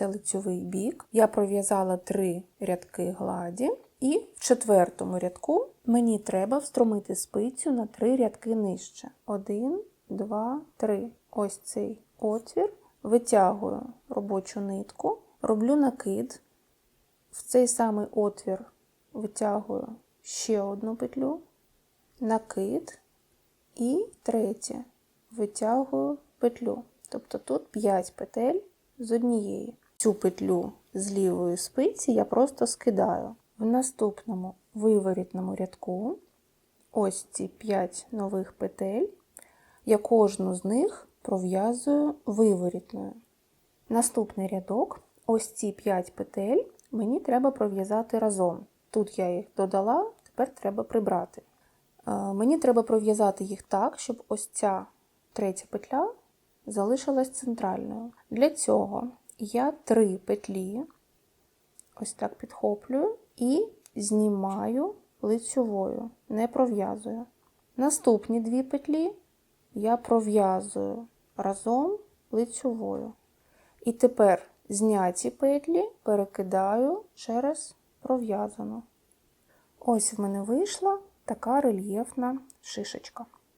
це лицьовий бік. Я пров'язала три рядки гладі, і в четвертому рядку мені треба встромити спицю на три рядки нижче. Один, два, три. Ось цей отвір. Витягую робочу нитку, роблю накид. В цей самий отвір витягую ще одну петлю, накид і третє витягую петлю. Тобто тут 5 петель з однієї. Цю петлю з лівої спиці я просто скидаю. В наступному виворітному рядку ось ці 5 нових петель. Я кожну з них пров'язую виворітною. Наступний рядок, ось ці 5 петель, мені треба пров'язати разом. Тут я їх додала, тепер треба прибрати. Е, Мені треба пров'язати їх так, щоб ось ця третя петля залишилась центральною. Для цього я три петлі ось так підхоплюю і знімаю лицьовою, не пров'язую. Наступні дві петлі я пров'язую разом лицьовою. І тепер зняті петлі перекидаю через пров'язану. Ось в мене вийшла така рельєфна шишечка.